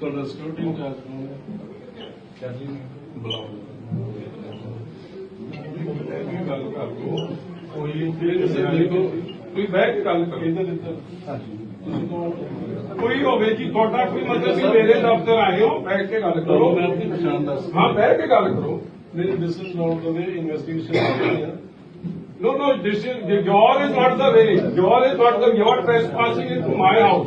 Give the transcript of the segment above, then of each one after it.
ਤੁਹਾਡਾ security incharge ਕੌਣ ਹੈ ਬੁਲਾਓ ਇਹ ਗੱਲ ਕਰ ਲਓ ਕੋਈ ਕੋਈ ਬਹਿ ਕੇ ਗੱਲ ਕਰੋ ਕਿਹਦੇ ਦਿੱਤਾ ਤੁਸੀਂ ਕੌਣ? ਕੋਈ ਹੋਵੇ ਜੀ ਤੁਹਾਡਾ ਕੋਈ ਮਤਲਬ ਸੀ ਮੇਰੇ ਦਫ਼ਤਰ ਆਏ ਹੋ ਬੈਠ ਕੇ ਗੱਲ ਕਰੋ ਕਰੋ ਮੈਂ ਆਪਣੀ ਪਛਾਣ ਦੱਸ ਹਾਂ ਬਹਿ ਕੇ ਗੱਲ ਕਰੋ ਮੇਰੇ this is not the way investigation ਕਰ ਰਹੀ ਹੈ No, no, this is, your is not the way. Your is not the, you are trespassing into my house.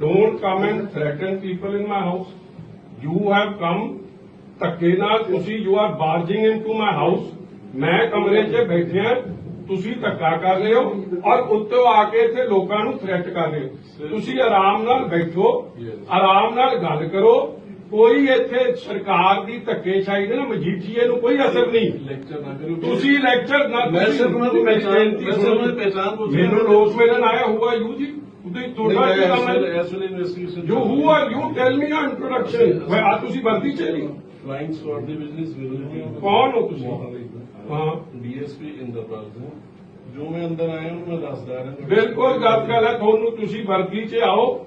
don't come and threaten people in my house you have come ਧੱਕੇ ਨਾਲ ਤੁਸੀਂ you are barging into my house ਮੈਂ ਕਮਰੇ 'ਚ ਬੈਠਿਆ ਤੁਸੀਂ ਧੱਕਾ ਕਰ ਰਹੇ ਹੋ ਔਰ ਉੱਤੋਂ ਆ ਕੇ ਇੱਥੇ ਲੋਕਾਂ ਨੂੰ ਥ੍ਰੈਟ ਕਰ ਰਹੇ ਹੋ। ਤੁਸੀਂ ਆਰਾਮ ਨਾਲ ਬੈਠੋ ਆਰਾਮ ਨਾਲ ਗੱਲ ਕਰੋ ਕੋਈ ਇੱਥੇ ਸਰਕਾਰ ਦੀ ਧੱਕੇਸ਼ਾਹੀ ਦੇ ਨਾ ਮਜੀਠੀਏ ਨੂੰ ਕੋਈ ਅਸਰ ਨਹੀਂ। ਲੈਕਚਰ ਨਾ ਕਰੋ ਤੁਸੀਂ ਲੈਕਚਰ ਨਾ ਮੈਂ ਸਿਰਫ ਉਹਨਾਂ ਦੀ ਮੇਰੀ ਬੇਨਤੀ ਮੈਂ ਸਿਰਫ। ਉਹਨਾਂ ਦੀ ਪਹਿਚਾਣ ਪੁੱਛ। ਮੈਨੂੰ ਰੋਸ ਮਿਲਣ ਆਇਆ ਹੁਆ ਯੂ ਜੀ ਤੁਸੀਂ ਤੁਹਾਡਾ ਕੀ ਕੰਮ ਹੈ? ਐਸ ਵੇਲੇ investigation are you tell me your introduction ਮੈਂ ਆ ਤੁਸੀਂ ਵਰਦੀ ਚ ਨਹੀਂ ਫਲਾਈਂਗ ਸquad ਦੇ ਬਿਜ਼ਨਸ ਵਿਰੋਧੀ ਕੌਣ ਹੋ ਤੁਸੀਂ? ਹਾਂ। ਡੀਐਸਪੀ ਇੰਦਰਪਾਲ ਸਿੰਘ। ਜੋ ਮੈਂ ਅੰਦਰ ਆਇਆ ਉਹਨੂੰ ਮੈਂ ਦੱਸਦਾ ਰਿਹਾ। ਬਿਲਕੁਲ ਗੱਲ ਗੱਲ ਹੈ ਤੁਹਾਨੂੰ ਤੁਸੀਂ ਵਰਦੀ ਚ ਆਓ।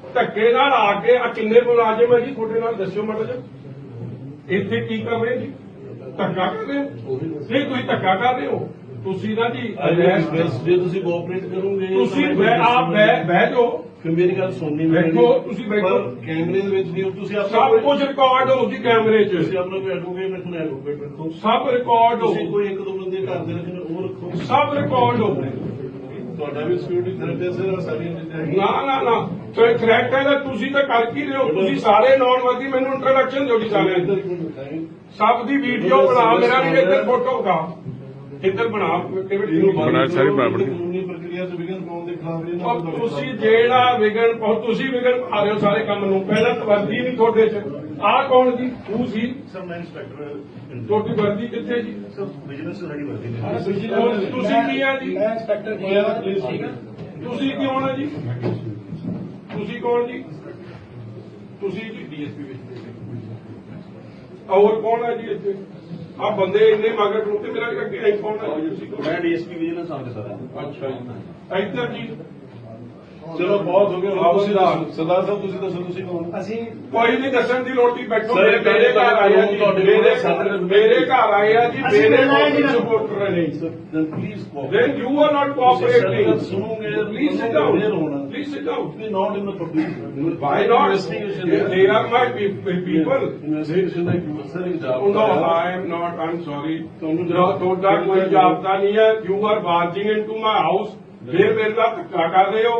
ਧੱਕੇ ਨਾਲ ਆ ਕੇ ਆ ਕਿੰਨੇ ਮੁਲਾਜ਼ਮ ਹੈ ਜੀ? ਤੁਹਾਡੇ ਨਾਲ ਦੱਸਿਓ ਮਾੜਾ ਜਿਹਾ। ਇੱਥੇ ਕੀ ਕਰ ਰਹੇ ਜੀ? ਧੱਕਾ ਕਰ ਰਹੇ ਹੋ? ਨਹੀਂ ਤੁਸੀਂ ਧੱਕਾ ਕਰ ਰਹੇ ਹੋ। ਤੁਸੀਂ ਨਾ ਜੀ ਜੇ ਤੁਸੀਂ ਕੋਆਪਰੇਟ ਕਰੋਗੇ ਤੁਸੀਂ ਬਹਿ- ਆਪ ਬਹਿ ਬਹਿ ਜਾਓ। ਫਿਰ ਮੇਰੀ ਗੱਲ ਸੁਣਨੀ ਬੈਠੋ, ਤੁਸੀਂ ਬੈਠੋ। ਕੈਮਰੇ ਦੇ ਵਿੱਚ ਨਹੀਂ ਤੁਸੀਂ ਆਪਣਾ ਸਭ ਕੁਝ ਰਿਕਾਰਡ ਹੋ ਜੀ ਕੈਮਰੇ 'ਚ। ਤੁਸੀਂ ਆਪਣਾ ਕੋਈ ਐਡਵੋਕੇਟ ਰੱਖਣਾ ਐਡਵੋਕੇਟ ਰੱਖੋ। ਸਭ ਰਿਕਾਰਡ ਹੋ। ਤੁਸੀਂ ਕੋਈ ਇੱਕ ਦੋ ਬੰਦੇ ਘਰ ਦੇ ਰੱਖਣੇ ਉਹ ਰੱਖੋ। ਸਭ ਰਿਕਾਰਡ ਹੋ। ਤੁਹਾਡਾ ਵੀ ਸਿਕਿਉਰਿਟੀ ਥ੍ਰੈਟ ਹੈ ਸਾਰੀਆਂ ਚੀਜ਼ਾਂ ਹੈਗੀਆਂ। ਨਾ ਨਾ ਨਾ। ਤੇ ਥ੍ਰੈਟ ਹੈ ਤਾਂ ਤੁਸੀਂ ਤਾਂ ਕਰ ਕੀ ਰਹੇ ਹੋ? ਤੁਸੀਂ ਸਾਰੇ ਨੌਨ ਵਰਦੀ ਮੈਨੂੰ ਇੰਟਰੋਡਕਸ਼ਨ ਦਿਓ ਜੀ ਸਾਰਿਆਂ। ਸਭ ਦੀ ਵੀਡੀਓ ਬਣਾ ਮੇਰਾ ਵੀ ਇੱਧਰ ਫੋਟੋ ਖਾ ਇੱਧਰ ਬਣਾ ਇਹਨੂੰ ਬੰਦ ਬਣਾ ਸਾਰੀ ਬਰਾਬਰ। ਕਾਨੂੰਨੀ ਪ੍ਰਕਿਰਿਆ ਚ ਵਿਘਨ ਪਾਉਣ ਦੇ ਖਿਲਾਫ ਇਹਨਾਂ ਔਰ ਨੂੰ ਤੁਸੀਂ ਜਿਹੜਾ ਵਿਗਣ ਪਾਓ ਤੁਸੀਂ ਵਿਗਣ ਪਾ ਰਹੇ ਹੋ ਸਾਰੇ ਕੰਮ ਨੂੰ। ਪਹਿਲਾਂ ਤਾਂ ਵਰਦੀ ਨਹੀਂ ਤੁਹਾਡੇ 'ਚ। ਆਹ ਕੌਣ ਜੀ ਤੂੰ ਸੀ? ਸਰ ਮੈਂ ਇੰਸਪੈਕਟਰ ਤੁਹਾਡੀ ਵਰਦੀ ਕਿੱਥੇ ਜੀ? ਸਰ ਬਿਜ਼ਨਸ ਸਾਡੀ ਵਰਦੀ ਨੇ ਔਰ ਤੁਸੀਂ ਕੀ ਆ ਜੀ? ਮੈਂ ਇੰਸਪੈਕਟਰ ਜੀ ਹਾਂ, please, ਠੀਕ ਹੈ। ਤੁਸੀਂ ਕੌਣ ਆ ਜੀ? ਤੁਸੀਂ ਕੌਣ ਜੀ? ਤੁਸੀਂ ਜੀ? ਡੀਐਸਪੀ ਵਿੱਚ ਹੋਰ ਕੌਣ ਆ ਜੀ ਇੱਥੇ? ਆ ਬੰਦੇ ਇੰਨੇ ਮਗਰ ਤੇ ਮੇਰਾ ਅੱਗੇ ਆਈ ਕੌਣ ਆ ਜੀ ਤੁਸੀਂ ਕੌਣ? ਮੈਂ ਡੀਐਸਪੀ ਵਿਜੀਲੈਂਸ ਆਫਿਸਰ ਹਾਂ ਅੱਛਾ ਜੀ ਇੱਧਰ ਜੀ ਚਲੋ ਬਹੁਤ ਹੋ ਗਿਆ ਆਪ ਤੁਸੀਂ ਸਰਦਾਰ। ਦੱਸੋ ਸਰਦਾਰ ਸਾਹਿਬ ਤੁਸੀਂ ਦੱਸੋ ਤੁਸੀਂ ਕੌਣ ਅਸੀਂ ਕੋਈ ਨਹੀਂ ਦੱਸਣ ਦੀ ਲੋੜ ਨਹੀਂ ਬੈਠੋ ਸਰ, ਮੇਰੇ ਮੇਰੇ ਘਰ ਆਏ ਆ ਜੀ ਤੁਹਾਡੇ ਮੇਰੇ ਮੇਰੇ ਘਰ ਆਏ ਆ ਜੀ ਮੇਰੇ ਨਾ। ਸਪੋਰਟਰ ਨੇ cooperate. then you are not ਤੁਸੀਂ cooperating ਸੁਣੋਗੇ sit down Be not in the public. why not Investigation. they, they are my pe- pe- people Investigation ਦਾ ਸਰ ਜਾਬ Oh, no, I am not. I'm sorry. ਤੁਹਾਨੂੰ No, ਤੁਹਾਡਾ ਕੋਈ ਜਾਬਤਾ ਨਹੀਂ ਹੈ you are barging into my house ਫਿਰ ਮੇਰੇ ਨਾਲ ਧੱਕਾ ਕਰ ਰਹੇ ਹੋ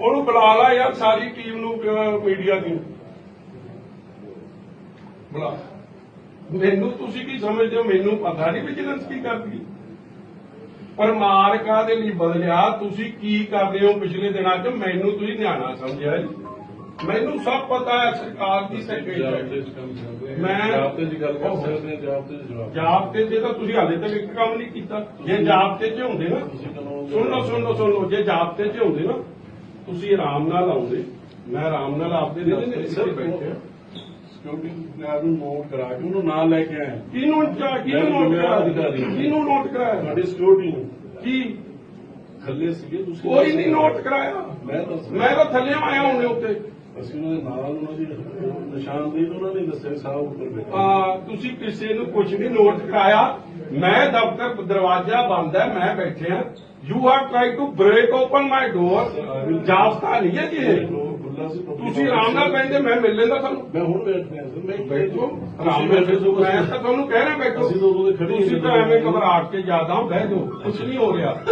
ਉਹਨੂੰ ਬੁਲਾ ਲਾ ਯਾਰ ਸਾਰੀ ਟੀਮ ਨੂੰ ਮੀਡੀਆ ਦੀ ਬੁਲਾ। ਮੈਨੂੰ ਤੁਸੀਂ ਕੀ ਸਮਝਦੇ ਹੋ? ਮੈਨੂੰ ਪਤਾ ਨਹੀਂ ਵਿਜੀਲੈਂਸ ਕੀ ਕਰਦੀ। ਪਰ ਮਾਰ ਕਾਹਦੇ ਲਈ ਬਦਲਿਆ? ਤੁਸੀਂ ਕੀ ਕਰਦੇ ਹੋ ਪਿਛਲੇ ਦਿਨਾਂ 'ਚ? ਮੈਨੂੰ ਤੁਸੀਂ ਨਿਆਣਾ ਸਮਝਿਆ ਜੀ। ਮੈਨੂੰ ਸਭ ਪਤਾ ਹੈ ਸਰਕਾਰ ਦੀ ਸੈਕਟਰੀ ਮੈਂ- ਜਾਬਤੇ ਦੀ ਗੱਲ ਕਰ ਸਕਦੇ ਹਾਂ ਜਾਬਤੇ ਦੇ ਜਵਾਬ। ਜਾਬਤੇ 'ਚ ਤਾਂ ਤੁਸੀਂ ਹਾਲੇ ਤੱਕ ਇੱਕ ਕੰਮ ਨਹੀਂ ਕੀਤਾ। ਜੇ ਜਾਬਤੇ 'ਚ ਹੁੰਦੇ ਨਾ। ਸੁਣ ਲਓ ਸੁਣ ਲਓ ਸੁਣ ਲਓ। ਜੇ ਜਾਬਤੇ 'ਚ ਹੁੰਦੇ ਨਾ ਤੁਸੀਂ ਆਰਾਮ ਨਾਲ ਆਉਂਦੇ। ਮੈਂ ਆਰਾਮ ਨਾਲ ਆਪਦੇ 'ਚ ਸਰ, ਬੈਠੇ ਸਿਕਿਉਰਿਟੀ ਗਾਰਡ ਨੂੰ ਨੋਟ ਕਰਾ ਕੇ ਉਹਨੂੰ ਨਾਲ ਲੈ ਕੇ ਆਇਆ। ਕਿਹਨੂੰ ਚਾ- ਕਿਹਨੂੰ ਨੋਟ ਕਰਾਇਆ? ਕਿਹਨੂੰ ਨੋਟ ਕਰਾਇਆ? ਤੁਹਾਡੀ ਸਿਕਿਉਰਿਟੀ ਨੂੰ। ਕੀ? ਥੱਲੇ ਸੀਗੇ ਤੁਸੀਂ ਕੋਈ ਨਹੀਂ ਨੋਟ ਕਰਾਇਆ। ਮੈਂ ਦੱਸ ਮੈਂ ਤਾਂ ਥੱਲੇ ਆਇਆ ਹੁਣੇ ਉੱਤੇ। ਅਸੀਂ ਉਹਨਾਂ ਦੇ ਨਾਲ ਉਹਨਾਂ ਦੀ ਨਿਸ਼ਾਨਦੇਹੀ ਉਹਨਾਂ ਨੇ ਦੱਸਿਆ ਸਾਹਿਬ ਉੱਪਰ ਬੈਠੇ। ਆ ਤੁਸੀਂ ਕਿਸੇ ਨੂੰ ਕੁਝ ਨਹੀਂ ਨੋਟ ਕਰਾਇਆ। ਮੈਂ ਦਫ਼ਤਰ ਦਰਵਾਜ਼ਾ ਬੰਦ ਹੈ ਮੈਂ ਬੈਠਿਆ you have try to break open my door ਜਾਬਤਾ ਨਹੀਂ ਹੈ ਜੀ ਇਹ। ਤੁਸੀਂ ਆਰਾਮ ਨਾਲ ਬੈਠੇ ਮੈਂ ਮਿਲ ਲੈਂਦਾ ਤੁਹਾਨੂੰ। ਮੈਂ ਹੁਣ ਬੈਠ ਸਰ ਮੈਂ ਬੈਠੋ ਆਰਾਮ ਨਾਲ ਬੈਠੋ ਮੈਂ ਤਾਂ ਤੁਹਾਨੂੰ ਕਹਿ ਰਿਹਾ ਬੈਠੋ। ਅਸੀਂ ਤਾਂ ਉਦੋਂ ਦੇ ਖੜੇ ਹੀ ਤੁਸੀਂ ਤਾਂ ਐਵੇਂ ਘਬਰਾਹਟ ਕੇ ਜ਼ਿਆਦਾ ਬਹਿ ਜਾਓ। ਕੁਝ ਨਹੀਂ ਹੋ ਰਿਹਾ।